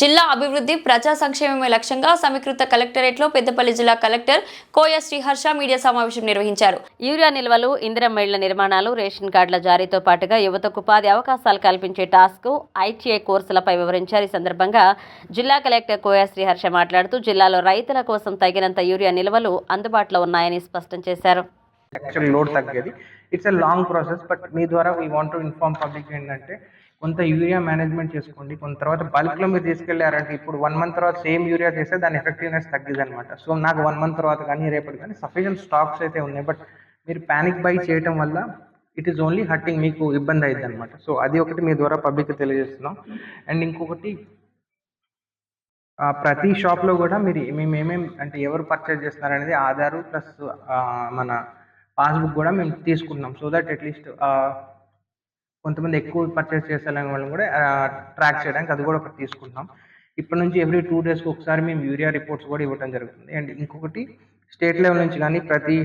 జిల్లా అభివృద్ధి ప్రజా సంక్షేమమే లక్ష్యంగా సమీకృత కలెక్టరేట్లో పెద్దపల్లి జిల్లా కలెక్టర్ కోయ శ్రీహర్ష మీడియా సమావేశం నిర్వహించారు. యూరియా నిల్వలు ఇందిరమ్మ ఇళ్ళ నిర్మాణాలు రేషన్ కార్డుల జారీతో పాటుగా యువతకు ఉపాధి అవకాశాలు కల్పించే టాస్క్ ఐటీఐ కోర్సులపై వివరించారు. ఈ సందర్భంగా జిల్లా కలెక్టర్ కోయా శ్రీహర్ష మాట్లాడుతూ జిల్లాలో రైతుల కోసం తగినంత యూరియా నిల్వలు అందుబాటులో ఉన్నాయని స్పష్టం చేశారు. యాక్చువల్ లోడ్ తగ్గేది. It's a long process but మీ ద్వారా we want to inform public ఏంటంటే కొంత యూరియా మేనేజ్మెంట్ చేసుకోండి. కొంత తర్వాత బల్క్లో మీరు తీసుకెళ్ళారంటే ఇప్పుడు వన్ మంత్ తర్వాత సేమ్ యూరియా చేస్తే దాని ఎఫెక్టివ్నెస్ తగ్గిది అనమాట సో నాకు వన్ మంత్ తర్వాత కానీ రేపటి కానీ సఫిషియెంట్ స్టాక్స్ అయితే ఉన్నాయి. బట్ మీరు ప్యానిక్ బై చేయటం వల్ల ఇట్ ఈస్ ఓన్లీ హర్టింగ్ మీకు ఇబ్బంది అయింది అనమాట సో అది ఒకటి మీ ద్వారా పబ్లిక్ తెలియజేస్తున్నాం. అండ్ ఇంకొకటి ప్రతి షాప్లో కూడా మీరు మేము ఏమేమి అంటే ఎవరు పర్చేజ్ చేస్తున్నారు అనేది ఆధారు ప్లస్ మన పాస్బుక్ కూడా మేము తీసుకుంటున్నాం. సో దట్ అట్లీస్ట్ కొంతమంది ఎక్కువ పర్చేస్ చేసే వాళ్ళని కూడా ట్రాక్ చేయడానికి అది కూడా ఒకటి తీసుకుంటున్నాం. ఇప్పటి నుంచి ఎవ్రీ టూ డేస్కి ఒకసారి మేము యూరియా రిపోర్ట్స్ కూడా ఇవ్వడం జరుగుతుంది. అండ్ ఇంకొకటి స్టేట్ లెవెల్ నుంచి కానీ ప్రతి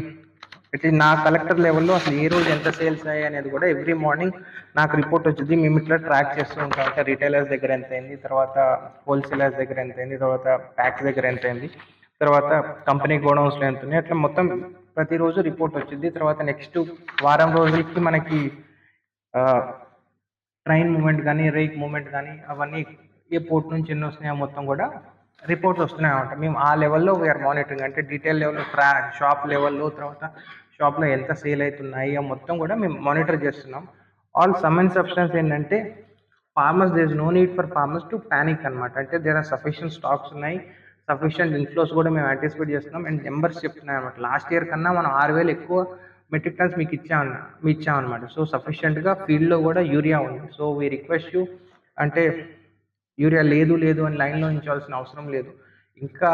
ఇట్లా నా కలెక్టర్ లెవెల్లో అసలు ఏ రోజు ఎంత సేల్స్ అయ్యాయి అనేది కూడా ఎవ్రీ మార్నింగ్ నాకు రిపోర్ట్ వచ్చింది. మేము ఇట్లా ట్రాక్ చేస్తూ ఉంటాం. అంటే రిటైలర్స్ దగ్గర ఎంత అయింది తర్వాత హోల్సేలర్స్ దగ్గర ఎంత అయింది తర్వాత ప్యాక్స్ దగ్గర ఎంత అయింది తర్వాత కంపెనీ గోడౌన్స్లో ఎంత ఉన్నాయి. అట్లా మొత్తం ప్రతిరోజు రిపోర్ట్ వచ్చింది. తర్వాత నెక్స్ట్ వారం రోజులకి మనకి ట్రైన్ మూమెంట్ కానీ రేక్ మూమెంట్ కానీ అవన్నీ ఏ పోర్ట్ నుంచి ఎన్ని వస్తున్నాయో మొత్తం కూడా రిపోర్ట్స్ వస్తున్నాయి అనమాట మేము ఆ లెవెల్లో వీఆర్ మానిటరింగ్ అంటే డీటెయిల్ లెవెల్లో ట్రా షాప్ లెవెల్లో తర్వాత షాప్లో ఎంత సేల్ అవుతున్నాయి ఆ మొత్తం కూడా మేము మానిటర్ చేస్తున్నాం. ఆల్ సమ్ అండ్ సబ్స్టెన్స్ ఏంటంటే farmers there is no need for farmers to panic అనమాట అంటే దేర్ ఆర్ సఫిషియంట్ స్టాక్స్ ఉన్నాయి. సఫిషియంట్ ఇన్ఫ్లోస్ కూడా మేము యాంటిసిపేట్ చేస్తున్నాం. అండ్ నెంబర్స్ చెప్తున్నాయి అనమాట లాస్ట్ ఇయర్ కన్నా మనం ఆరు వేలు ఎక్కువ మెట్రిక్ టన్స్ మీకు ఇచ్చామన్న మీ ఇచ్చామన్నమాట. సో సఫిషియెంట్గా ఫీల్డ్లో కూడా యూరియా ఉంది. సో వీ రిక్వెస్ట్ యూ అంటే యూరియా లేదు లేదు అని లైన్లో ఉంచాల్సిన అవసరం లేదు. ఇంకా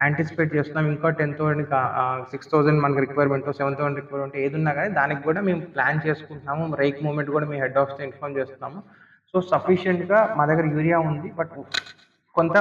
యాంటిసిపేట్ చేస్తున్నాం ఇంకా టెన్ థౌసండ్ సిక్స్ థౌసండ్ మనకి రిక్వైర్మెంట్ సెవెన్ థౌసండ్ రిక్వైర్మెంట్ ఏది ఉన్నా కానీ దానికి కూడా మేము ప్లాన్ చేసుకుంటున్నాము. రైక్ మూమెంట్ కూడా మీ హెడ్ ఆఫీస్తో ఇన్ఫార్మ్ చేస్తున్నాము. సో సఫిషియెంట్గా మా దగ్గర యూరియా ఉంది బట్ కొంత